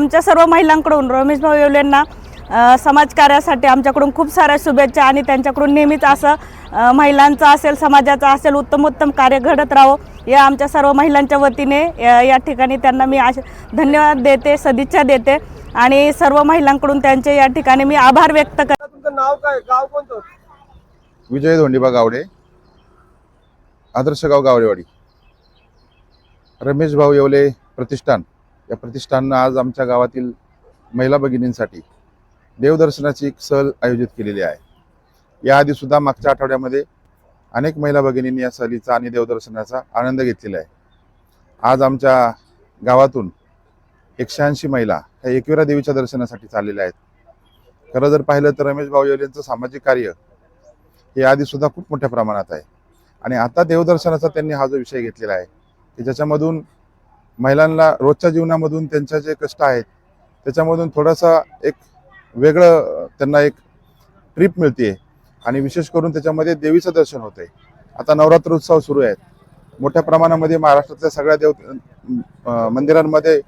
आमच्या सर्व महिलांकडून रमेश भाऊ येवलेंना समाजकार्यासाठी आमच्याकडून खूप साऱ्या शुभेच्छा आणि त्यांच्याकडून नेहमीच असं महिलांचं असेल समाजाचं असेल उत्तम उत्तम कार्य घडत राहो या आमच्या सर्व महिलांच्या वतीने या ठिकाणी त्यांना मी आश धन्यवाद देते सदिच्छा देते आणि सर्व महिलांकडून त्यांचे या ठिकाणी मी आभार व्यक्त कर तुमचं नाव काय? गाव कोणतं? विजय धोंडीबा गावडे. आदर्श गाव गावडेवाडी. रमेश भाऊ येवले प्रतिष्ठान. या प्रतिष्ठाननं आज आमच्या गावातील महिला भगिनींसाठी देवदर्शनाची एक सहल आयोजित केलेली आहे. याआधी सुद्धा मागच्या आठवड्यामध्ये अनेक महिला भगिनींनी या सहलीचा आणि देवदर्शनाचा आनंद घेतलेला आहे. आज आमच्या गावातून एकशे ऐंशी महिला ह्या एकविरा देवीच्या दर्शनासाठी चाललेल्या आहेत. खरं जर पाहिलं तर रमेश भाऊ यांचं सामाजिक कार्य हे आधी सुद्धा खूप मोठ्या प्रमाणात आहे. आणि आता देवदर्शनाचा त्यांनी हा जो विषय घेतलेला आहे की ज्याच्यामधून महिलांना रोजच्या जीवनामधून त्यांच्या जे कष्ट आहेत त्याच्यामधून थोडासा एक वेगळं त्यांना एक ट्रिप मिळते. आणि विशेष करून त्याच्यामध्ये देवीचं दर्शन होते आता नवरात्र उत्सव सुरू आहेत. मोठ्या प्रमाणामध्ये महाराष्ट्रातल्या सगळ्या देव मंदिरांमध्ये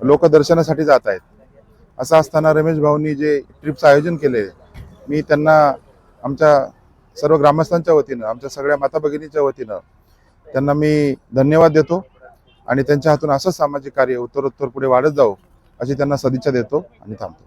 लोक दर्शनासाठी जात आहेत. असं असताना रमेश भाऊंनी जे ट्रिपचं आयोजन केले मी त्यांना आमच्या सर्व ग्रामस्थांच्या वतीनं आमच्या सगळ्या माता भगिनीच्या वतीनं त्यांना मी धन्यवाद देतो. आणि त्यांच्या हातून असं सामाजिक कार्य उत्तरोत्तर पुढे वाढत जावं अशी त्यांना सदिच्छा देतो आणि थांबतो.